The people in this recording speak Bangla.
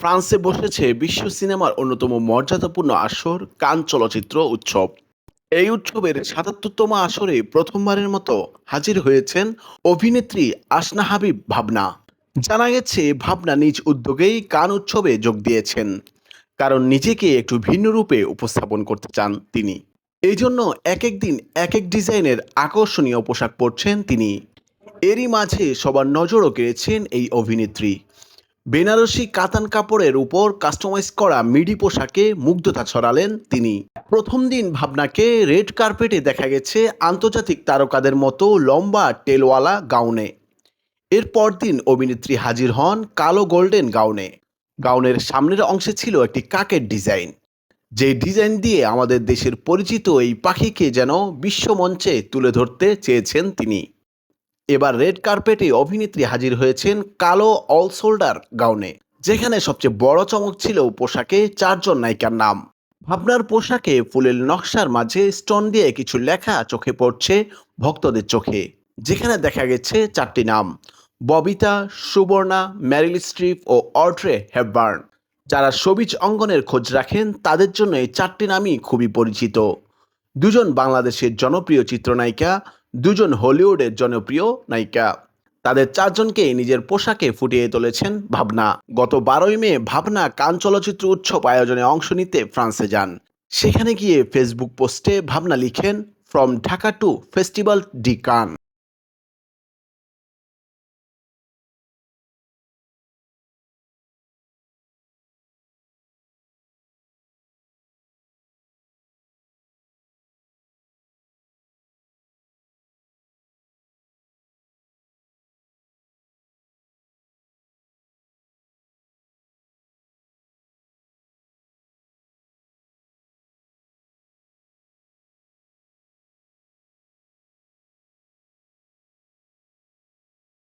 ফ্রান্সে বসেছে বিশ্ব সিনেমার অন্যতম মর্যাদাপূর্ণ আসর, কান চলচ্চিত্র উৎসব। এই উৎসবের সাতাত্তরতম আসরে প্রথমবারের মতো হাজির হয়েছেন অভিনেত্রী আসনা হাবিব ভাবনা। জানা গেছে, ভাবনা নিজ উদ্যোগেই কান উৎসবে যোগ দিয়েছেন, কারণ নিজেকে একটু ভিন্ন রূপে উপস্থাপন করতে চান তিনি। এই জন্য এক এক দিন, এক এক ডিজাইনের আকর্ষণীয় পোশাক পরছেন তিনি। এরই মাঝে সবার নজরও কেড়েছেন এই অভিনেত্রী। বেনারসি কাতান কাপড়ের উপর কাস্টমাইজ করা মিডি পোশাকে মুগ্ধতা ছড়ালেন তিনি। প্রথম দিন ভাবনাকে রেড কার্পেটে দেখা গেছে আন্তর্জাতিক তারকাদের মতো লম্বা টেলওয়ালা গাউনে। এর পরদিন অভিনেত্রী হাজির হন কালো গোল্ডেন গাউনে। গাউনের সামনের অংশে ছিল একটি কাকের ডিজাইন। যে ডিজাইন দিয়ে আমাদের দেশের পরিচিত এই পাখিকে যেন বিশ্বমঞ্চে তুলে ধরতে চেয়েছেন তিনি। এবার রেড কার্পেটে অভিনেত্রী হাজির হয়েছেন কালো অল শোল্ডার গাউনে, যেখানে সবচেয়ে বড় চমক ছিল পোশাকে চারজন নায়িকার নাম। ভাবনার পোশাকে ফুলের নকশার মাঝে স্টোন দিয়ে কিছু লেখা চোখে পড়ছে ভক্তদের চোখে, যেখানে দেখা গেছে চারটি নাম, ববিতা, সুবর্ণা ম্যারিল স্ট্রিপ ও অড্রে হেববার্ন যারা সবিজ অঙ্গনের খোঁজ রাখেন, তাদের জন্য এই চারটি নামই খুবই পরিচিত। দুজন বাংলাদেশের জনপ্রিয় চিত্রনায়িকা দুজন হলিউডের জনপ্রিয় নায়িকা। তাদের চারজনকে নিজের পোশাকে ফুটিয়ে তুলেছেন ভাবনা। গত বারোই মে ভাবনা কান চলচ্চিত্র উৎসব আয়োজনে অংশ নিতে ফ্রান্সে যান। সেখানে গিয়ে ফেসবুক পোস্টে ভাবনা লিখেন, from Dhaka to festival de Cannes.